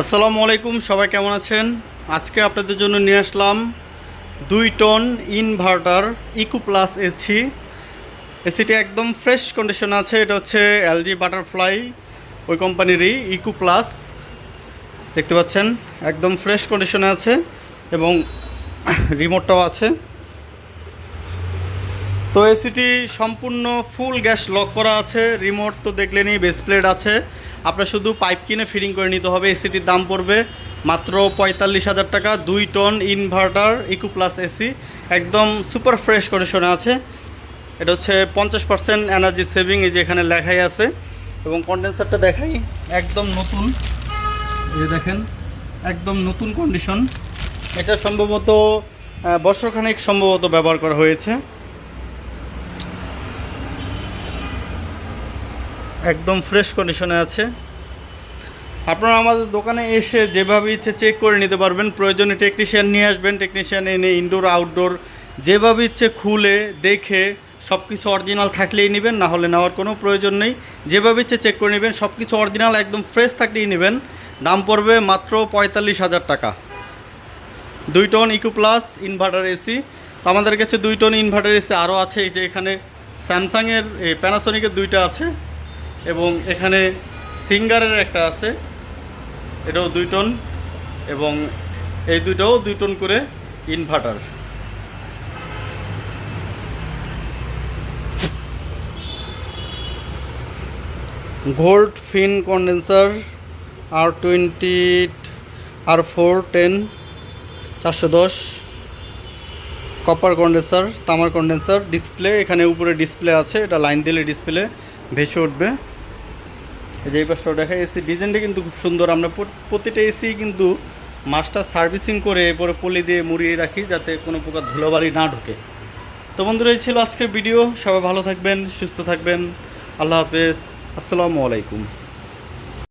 আসসালামু আলাইকুম, সবাই কেমন আছেন? আজকে আপনাদের জন্য নিয়ে আসলাম দুই ton inverter eco plus AC. এসিটি একদম ফ্রেশ কন্ডিশন আছে, এটা হচ্ছে এলজি বাটারফ্লাই, ওই কোম্পানিরই ইকো প্লাস। দেখতে পাচ্ছেন, একদম ফ্রেশ কন্ডিশনে আছে এবং রিমোটটাও আছে। তো এসিটি সম্পূর্ণ ফুল গ্যাস লক করা আছে রিমোট তো দেখলেনই বেস প্লেট আছে। আপনার শুধু পাইপ কিনে ফিটিং করে নিতে হবে এসিটির দাম পড়বে মাত্র পঁয়তাল্লিশ হাজার টাকা, দুই ton inverter eco plus AC একদম সুপার ফ্রেশ কন্ডিশনে আছে। এটা হচ্ছে পঞ্চাশ পার্সেন্ট এনার্জি সেভিং এই যে এখানে লেখাই আছে। এবং কন্ডেন্সারটা দেখাই, একদম নতুন। এই দেখেন, একদম নতুন কন্ডিশন এটা সম্ভবত বছরখানেক সম্ভবত ব্যবহার করা হয়েছে। একদম ফ্রেশ কন্ডিশনে আছে। আপনারা আমাদের দোকানে এসে যেভাবে ইচ্ছে চেক করে নিতে পারবেন। প্রয়োজনে টেকনিশিয়ান নিয়ে আসবেন। টেকনিশিয়ান এনে ইনডোর আউটডোর যেভাবে ইচ্ছে খুলে, দেখে সব কিছু অরিজিনাল থাকলেই নেবেন, না হলে নেওয়ার কোনো প্রয়োজন নেই। যেভাবে ইচ্ছে চেক করে নেবেন সব কিছু অরিজিনাল একদম ফ্রেশ থাকলেই নেবেন। দাম পড়বে মাত্র পঁয়তাল্লিশ হাজার টাকা। দুই ton eco plus inverter AC তো আমাদের কাছে দুই টন ইনভার্টার এসি আরও আছে। এই যে এখানে স্যামসাংয়ের প্যানাসোনিকের দুইটা আছে। এবং এখানে সিঙ্গারের একটা আছে। এটাও দুই টন এবং এই দুইটাও দুই টন করে ইনভার্টার। গোল্ড ফিন কন্ডেন্সার আর টোয়েন্টি আর ফোর টেন চারশো দশ। কপার কন্ডেন্সার, তামার কন্ডেন্সার, ডিসপ্লে, এখানে উপরে ডিসপ্লে আছে, এটা লাইন দিলে ডিসপ্লে ভেসে উঠবে। যে এই পাশটাও দেখা এসি, ডিজাইনটা কিন্তু খুব সুন্দর। আমরা প্রতিটা এসি কিন্তু মাস্টার সার্ভিসিং করে এরপরে পলি দিয়ে মুড়িয়ে রাখি যাতে কোনো প্রকার ধুলোবালি না ঢোকে। তো বন্ধুরা, এই ছিল আজকের ভিডিও। সবাই ভালো থাকবেন, সুস্থ থাকবেন। আল্লাহ হাফেজ। আসসালামু আলাইকুম।